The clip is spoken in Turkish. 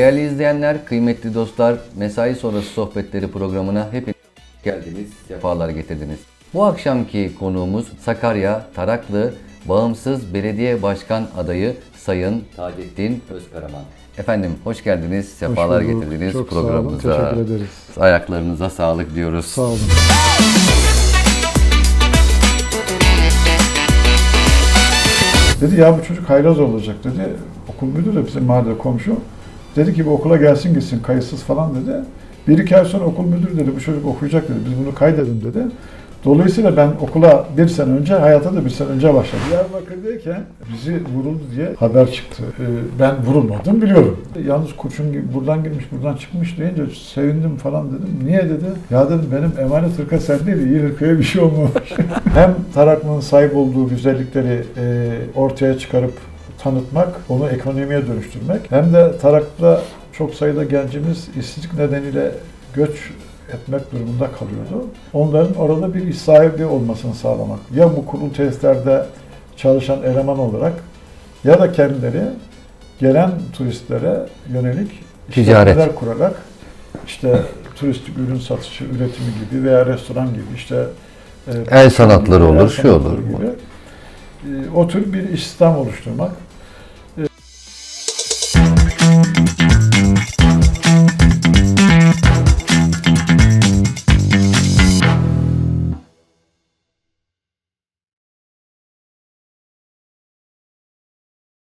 Değerli izleyenler, kıymetli dostlar, mesai sonrası sohbetleri programına hepiniz geldiniz, sefalar getirdiniz. Bu akşamki konuğumuz Sakarya Taraklı Bağımsız Belediye Başkan Adayı Sayın Taceddin Özkaraman. Efendim hoş geldiniz, sefalar Hoş bulduk. getirdiniz Çok sağ olun, programımıza. teşekkür ederiz. Ayaklarınıza sağlık diyoruz. Sağ olun. Dedi ya bu çocuk haylaz olacak dedi. Okul müdürü de bizim mahallede komşu. Dedi ki bu okula gelsin gitsin kayıtsız falan dedi. Bir iki ay sonra okul müdürü dedi bu çocuk okuyacak dedi. Biz bunu kaydedin dedi. Dolayısıyla ben okula bir sene önce, hayata da bir sene önce başladım. Diyarbakır'dayken bizi vuruldu diye haber çıktı. Ee, ben vurulmadım biliyorum. Yalnız kurşun gibi buradan girmiş, buradan çıkmış deyince sevindim falan dedim. Niye dedi? Ya dedim benim emanet hırka sen değil, iyi hırkaya bir şey olmamış. Hem Taraklı'nın sahip olduğu güzellikleri e, ortaya çıkarıp tanıtmak, onu ekonomiye dönüştürmek. Hem de Taraklı'da çok sayıda gencimiz işsizlik nedeniyle göç etmek durumunda kalıyordu. Onların orada bir iş sahibi olmasını sağlamak. Ya bu kurul tesislerde çalışan eleman olarak ya da kendileri gelen turistlere yönelik işletmeler kurarak işte turistik ürün satışı, üretimi gibi veya restoran gibi işte e, El sanatları el olur, sanatları olur, gibi, o tür bir istihdam oluşturmak.